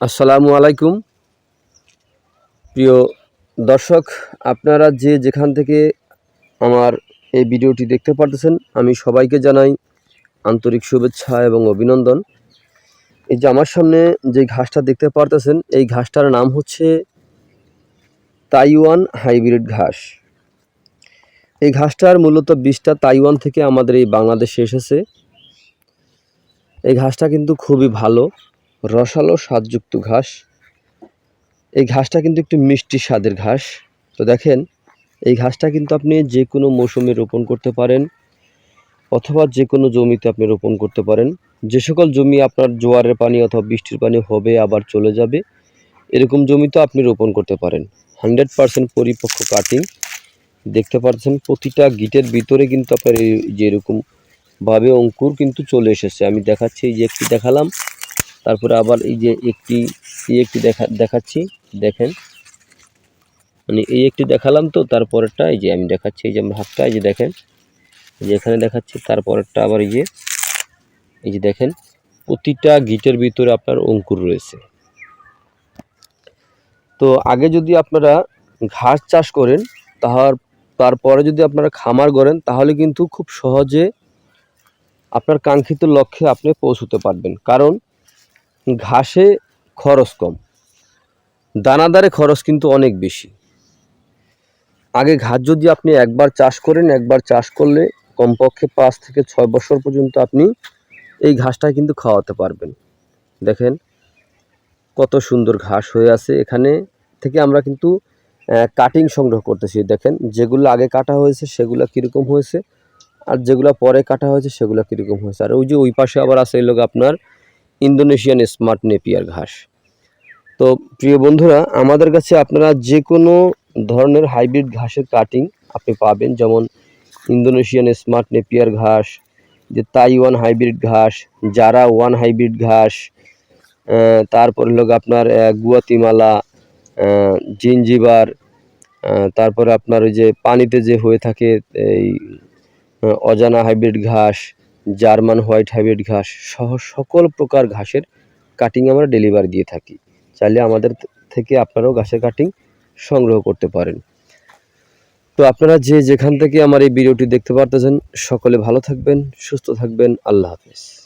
আসসালামু আলাইকুম। প্রিয় দর্শক, আপনারা যে যেখান থেকে আমার এই ভিডিওটি দেখতে পারতেছেন, আমি সবাইকে জানাই আন্তরিক শুভেচ্ছা এবং অভিনন্দন। এই যে আমার সামনে যে ঘাসটা দেখতে পারতেছেন, এই ঘাসটার নাম হচ্ছে তাইওয়ান হাইব্রিড ঘাস। এই ঘাসটার মূলত বীজটা তাইওয়ান থেকে আমাদের এই বাংলাদেশে এসেছে। এই ঘাসটা কিন্তু খুবই ভালো। রসালো স্বাদযুক্ত ঘাস। এই ঘাসটা কিন্তু একটু মিষ্টি স্বাদের ঘাস। তো দেখেন, এই ঘাসটা কিন্তু আপনি যে কোনো মৌসুমে রোপণ করতে পারেন অথবা যে কোনো জমিতে আপনি রোপণ করতে পারেন। যে সকল জমি আপনার জোয়ারের পানি অথবা বৃষ্টির পানি হবে, আবার চলে যাবে, এরকম জমিতে আপনি রোপণ করতে পারেন। হান্ড্রেড পারসেন্ট পরিপক্ক কাটিং। দেখতে পাচ্ছেন, প্রতিটা গিটের ভিতরে কিন্তু আপনার এই যে এরকম ভাবে অঙ্কুর কিন্তু চলে এসেছে। আমি দেখাচ্ছি, এই যে একটি দেখালাম। তারপরে আবার এই যে একটি, এই একটি দেখা, দেখাচ্ছি, দেখেন। মানে এই একটি দেখালাম তো, তারপরেরটা এই যে আমি দেখাচ্ছি, এই যে আমার হাতটা, এই যে দেখেন। এই যে এখানে দেখাচ্ছি, তারপরেরটা আবার এই যে এই যে দেখেন, প্রতিটা গিটের ভিতরে আপনার অঙ্কুর রয়েছে। তো আগে যদি আপনারা ঘাস চাষ করেন, তাহার, তারপরে যদি আপনারা খামার করেন তাহলে কিন্তু খুব সহজে আপনার কাঙ্ক্ষিত লক্ষ্যে আপনি পৌঁছতে পারবেন। কারণ ঘাসে খরচ কম। দানাদারে খরচ কিন্তু অনেক বেশি। আগে ঘাস যদি আপনি একবার চাষ করেন, একবার চাষ করলে কমপক্ষে পাঁচ থেকে ছয় বছর পর্যন্ত আপনি এই ঘাসটা কিন্তু খাওয়াতে পারবেন। দেখেন কত সুন্দর ঘাস হয়ে আছে। এখানে থেকে আমরা কিন্তু কাটিং সংগ্রহ করতেছি। দেখেন যেগুলো আগে কাটা হয়েছে, সেগুলো কীরকম হয়েছে, আর যেগুলো পরে কাটা হয়েছে, সেগুলো কীরকম হয়েছে। আর ওই যে ওই পাশে আবার আছে এলো আপনার ইন্দোনেশিয়ান স্মার্ট নেপিয়ার ঘাস। তো প্রিয় বন্ধুরা আমাদের কাছে আপনারা যে কোনো ধরনের হাইব্রিড ঘাসের কাটিং আপনি পাবেন যেমন ইন্দোনেশিয়ান স্মার্ট নেপিয়ার ঘাস যে তাইওয়ান হাইব্রিড ঘাস জারা ওয়ান হাইব্রিড ঘাস তারপর হলো আপনার গুয়াতিমালা আহ, জিঞ্জিবার তারপরে আপনার ওই যে পানিতে যে হয়ে থাকে এই অজানা হাইব্রিড ঘাস জার্মান হোয়াইট হাইব্রিড ঘাস সহ সকল প্রকার ঘাসের কাটিং আমরা ডেলিভারি দিয়ে থাকি। চাইলে আমাদের থেকে আপনারাও ঘাসের কাটিং সংগ্রহ করতে পারেন। তো আপনারা যে যেখান থেকে আমার এই ভিডিওটি দেখতে পারতেছেন, সকলে ভালো থাকবেন, সুস্থ থাকবেন, আল্লাহ হাফেজ।